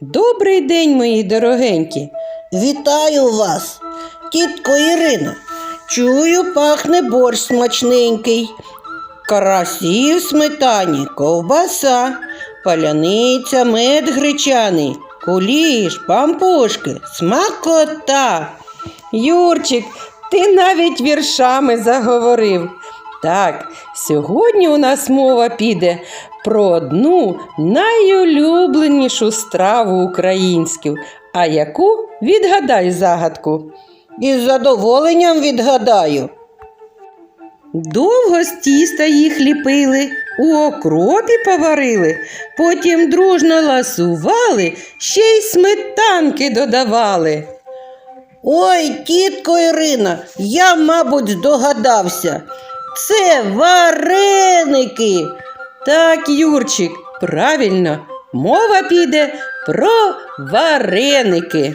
Добрий день, мої дорогенькі. Вітаю вас, тітко Ірина. Чую, пахне борщ смачненький. Карасі в сметані, ковбаса, паляниця, мед гречаний, куліш, пампушки, смакота. Юрчик, ти навіть віршами заговорив. Так, сьогодні у нас мова піде про одну найулюбленішу страву українську. А яку відгадай загадку. Із задоволенням відгадаю. Довго з тіста їх ліпили, у окропі поварили, потім дружно ласували, ще й сметанки додавали. Ой, тітко Ірина, я, мабуть, здогадався. Це вареники. Так, Юрчик, правильно, мова піде про вареники.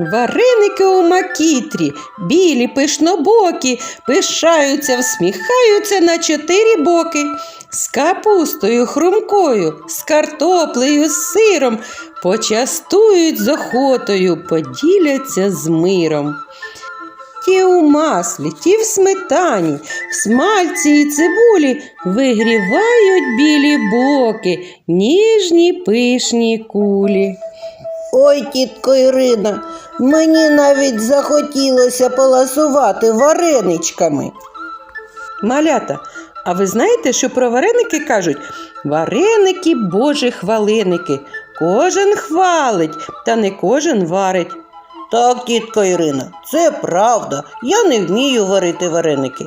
Вареники у макітрі, білі, пишнобокі, пишаються, всміхаються на чотири боки, з капустою хрумкою, з картоплею, з сиром, почастують з охотою, поділяться з миром. Ті у маслі, ті в сметані, в смальці і цибулі вигрівають білі боки, ніжні пишні кулі. Ой, тітко Ірина, мені навіть захотілося поласувати вареничками. Малята, а ви знаєте, що про вареники кажуть? Вареники божі хвалиники. Кожен хвалить, та не кожен варить. Так, тітко Ірина, це правда. Я не вмію варити вареники.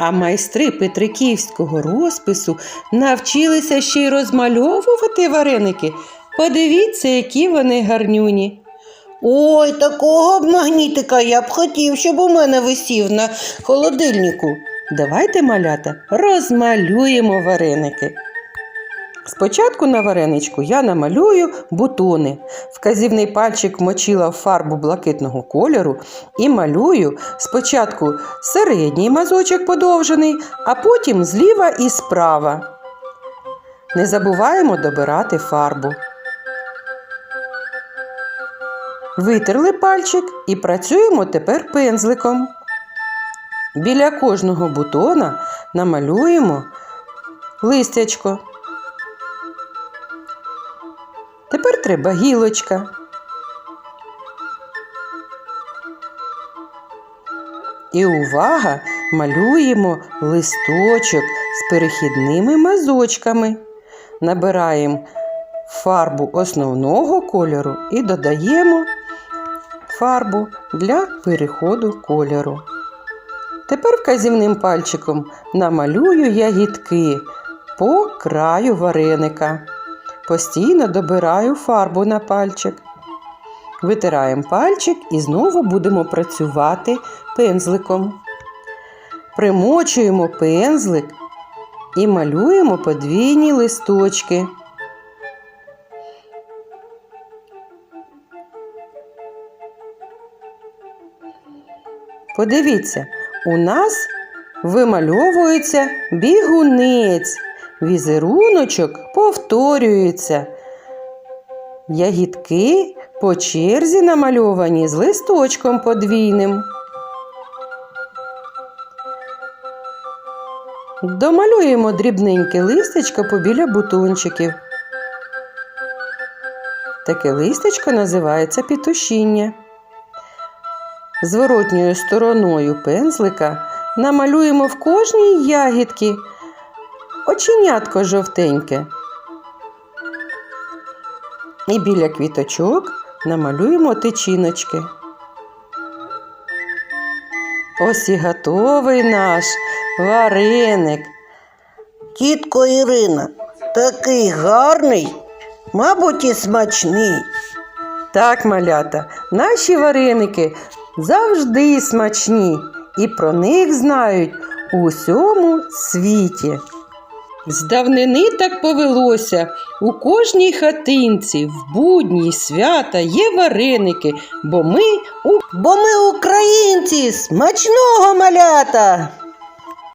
А майстри Петриківського розпису навчилися ще й розмальовувати вареники. Подивіться, які вони гарнюні. Ой, такого б магнітика я б хотів, щоб у мене висів на холодильнику. Давайте, малята, розмалюємо вареники. Спочатку на вареничку я намалюю бутони. Вказівний пальчик вмочила в фарбу блакитного кольору і малюю спочатку середній мазочок подовжений, а потім зліва і справа. Не забуваємо добирати фарбу. Витерли пальчик і працюємо тепер пензликом. Біля кожного бутона намалюємо листячко. Треба гілочка. І увага! Малюємо листочок з перехідними мазочками. Набираємо фарбу основного кольору і додаємо фарбу для переходу кольору. Тепер вказівним пальчиком намалюю ягідки по краю вареника. Постійно добираю фарбу на пальчик. Витираємо пальчик і знову будемо працювати пензликом. Примочуємо пензлик і малюємо подвійні листочки. Подивіться, у нас вимальовується бігунець. Візеруночок повторюється. Ягідки по черзі намальовані з листочком подвійним. Домалюємо дрібненьке листечко побіля бутончиків. Таке листечко називається пітушіння. Зворотньою стороною пензлика намалюємо в кожній ягідці оченятко жовтеньке. І біля квіточок намалюємо тичіночки. Ось і готовий наш вареник. Тітко Ірина, такий гарний, мабуть, і смачний. Так, малята, наші вареники завжди смачні, і про них знають у усьому світі. З давнини так повелося. У кожній хатинці, в будні свята є вареники, бо ми у Бо ми українці, смачного малята!